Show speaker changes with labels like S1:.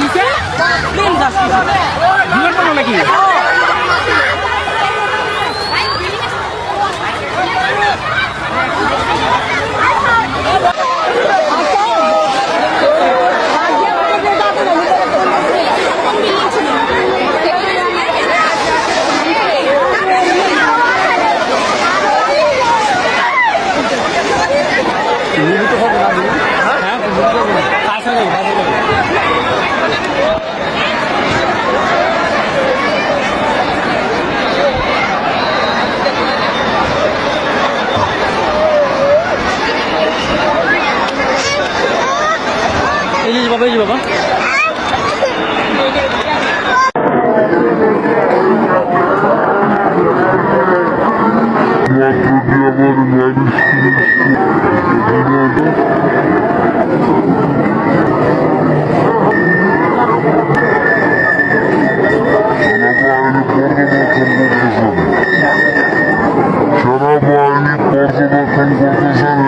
S1: নিচে প্লেন যাস বিমান পাবো নাকি? হ্যাঁ? ইলিশ বাবা? ইলিশ বাবা
S2: পর্যবেক্ষণ করতেছেন